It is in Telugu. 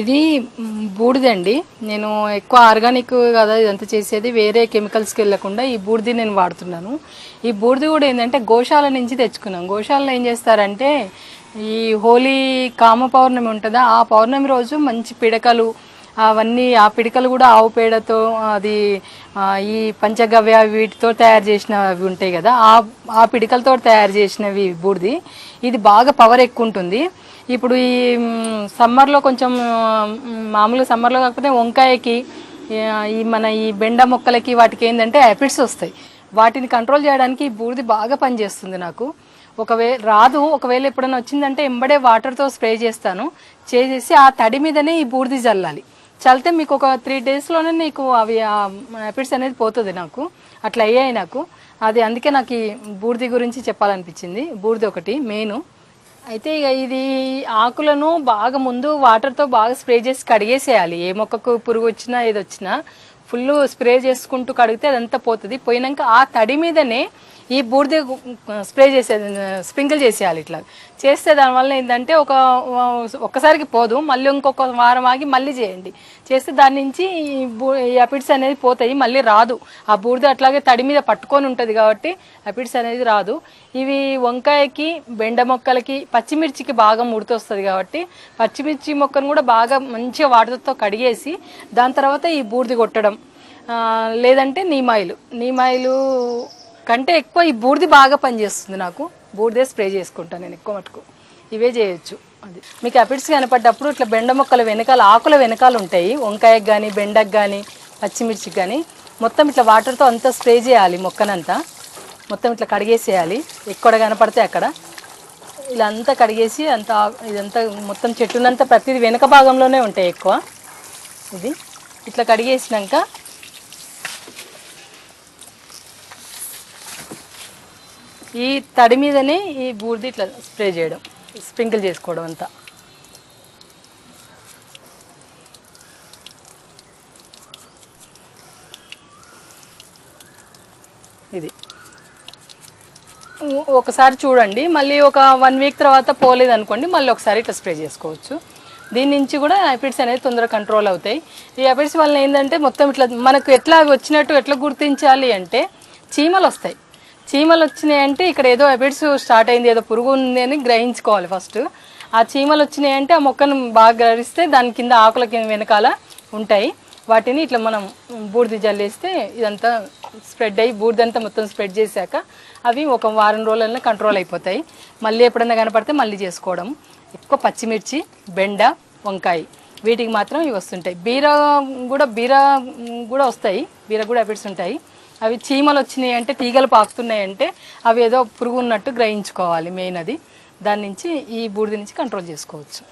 ఇది బూడిదండి. నేను ఎక్కువ ఆర్గానిక్ కదా ఇదంతా చేసేది వేరే కెమికల్స్కి వెళ్ళకుండా ఈ బూడిది నేను వాడుతున్నాను. ఈ బూడిది కూడా ఏంటంటే గోశాల నుంచి తెచ్చుకున్నాం. గోశాలలో ఏం చేస్తారంటే ఈ హోలీ కామ పౌర్ణమి ఉంటుందా ఆ పౌర్ణమి రోజు మంచి పిడకలు అవన్నీ ఆ పిడకలు కూడా ఆవు పేడతో అది ఈ పంచగవ్య వీటితో తయారు చేసినవి ఉంటాయి కదా ఆ ఆ పిడకలతో తయారు చేసినవి బూడిది. ఇది బాగా పవర్ ఎక్కువ ఉంటుంది. ఇప్పుడు ఈ సమ్మర్లో కొంచెం మామూలు మామూలుగా సమ్మర్లో కాకపోతే వంకాయకి ఈ మన ఈ బెండ మొక్కలకి వాటికి ఏంటంటే యాపిడ్స్ వస్తాయి. వాటిని కంట్రోల్ చేయడానికి ఈ బూడిది బాగా పనిచేస్తుంది నాకు. ఒకవేళ రాదు. ఒకవేళ ఎప్పుడైనా వచ్చిందంటే ఎంబడే వాటర్తో స్ప్రే చేస్తాను. చేసేసి ఆ తడి మీదనే ఈ బూడిది చల్లాలి చల్లితే మీకు ఒక త్రీ డేస్లోనే నీకు అవి యాపిడ్స్ అనేది పోతుంది నాకు. అట్లా అయ్యాయి నాకు. అది అందుకే నాకు ఈ బూడిది గురించి చెప్పాలనిపించింది. బూడిది ఒకటి మెయిన్. అయితే ఇక ఇది ఆకులను బాగా ముందు వాటర్తో బాగా స్ప్రే చేసి కడిగేసేయాలి. ఏ మొక్కకు పురుగు వచ్చినా ఏది వచ్చినా ఫుల్ స్ప్రే చేసుకుంటూ కడిగితే అదంతా పోతుంది. పోయినాక ఆ తడి మీదనే ఈ బూడిద స్ప్రే చేసేది స్ప్రింకిల్ చేసేయాలి ఇట్లా. చేస్తే దానివల్ల ఏంటంటే ఒక ఒక్కసారికి పోదు మళ్ళీ ఇంకొక వారం ఆగి మళ్ళీ చేయండి. చేస్తే దాని నుంచి ఈ బూ ఈ అపిడ్స్ అనేది పోతాయి మళ్ళీ రాదు. ఆ బూడిద అట్లాగే తడి మీద పట్టుకొని ఉంటుంది కాబట్టి అపిడ్స్ అనేది రాదు. ఇవి వంకాయకి బెండ మొక్కలకి పచ్చిమిర్చికి బాగా ముడితొస్తుంది కాబట్టి పచ్చిమిర్చి మొక్కను కూడా బాగా మంచిగా వాటర్తో కడిగేసి దాని తర్వాత ఈ బూడిది కొట్టడం. లేదంటే నీమాయిలు. నీమాయిలు కంటే ఎక్కువ ఈ బూడిది బాగా పనిచేస్తుంది నాకు. బూడిదే స్ప్రే చేసుకుంటాను నేను ఎక్కువ మటుకు. ఇవే చేయొచ్చు. అది. మీకు అపిడ్స్ కనపడ్డప్పుడు ఇట్లా బెండ మొక్కల వెనకాల ఆకుల వెనకాల ఉంటాయి. వంకాయకు కానీ బెండకు కానీ పచ్చిమిర్చికి కానీ మొత్తం ఇట్లా వాటర్తో అంతా స్ప్రే చేయాలి మొక్కనంతా. మొత్తం ఇట్లా కడిగేసేయాలి. ఎక్కడ కనపడితే అక్కడ. ఇలా అంతా కడిగేసి అంతా ఇదంతా మొత్తం చెట్టునంతా ప్రతిది వెనక భాగంలోనే ఉంటాయి ఎక్కువ. ఇది. ఇట్లా కడిగేసినాక ఈ తడి మీదనే ఈ బూర్ది ఇట్లా స్ప్రే చేయడం స్ప్రింకిల్ చేసుకోవడం అంతా. ఇది. ఒకసారి చూడండి. మళ్ళీ ఒక వన్ వీక్ తర్వాత పోలేదు అనుకోండి మళ్ళీ ఒకసారి ఇట్లా స్ప్రే చేసుకోవచ్చు. దీని నుంచి కూడా యాపిడ్స్ అనేది తొందరగా కంట్రోల్ అవుతాయి. ఈ యాపిడ్స్ వల్ల ఏంటంటే మొత్తం ఇట్లా మనకు ఎట్లా వచ్చినట్టు ఎట్లా గుర్తించాలి అంటే చీమలు వస్తాయి. చీమలు వచ్చినాయి అంటే ఇక్కడ ఏదో ఎబిడ్స్ స్టార్ట్ అయింది ఏదో పురుగు ఉంది అని గ్రహించుకోవాలి ఫస్ట్ ఆ చీమలు వచ్చినాయి అంటే ఆ మొక్కను బాగా గ్రహిస్తే దాని కింద ఆకుల కింద వెనకాల ఉంటాయి. వాటిని ఇట్లా మనం బూడిద జల్లేస్తే ఇదంతా స్ప్రెడ్ అయ్యి బూడిదంతా మొత్తం స్ప్రెడ్ చేశాక అవి ఒక వారం రోజులనే కంట్రోల్ అయిపోతాయి. మళ్ళీ ఎప్పుడైనా కనపడితే మళ్ళీ చేసుకోవడం. ఎక్కువ పచ్చిమిర్చి బెండ వంకాయ వీటికి మాత్రం ఇవి వస్తుంటాయి. బీర కూడా బీర కూడా వస్తాయి. బీర కూడా హ్యాబిట్స్ ఉంటాయి. అవి చీమలు వచ్చినాయి అంటే తీగలు పాకుతున్నాయి అంటే అవి ఏదో పురుగు ఉన్నట్టు గ్రహించుకోవాలి మెయిన్ అది. దాని నుంచి ఈ బూడిద నుంచి కంట్రోల్ చేసుకోవచ్చు.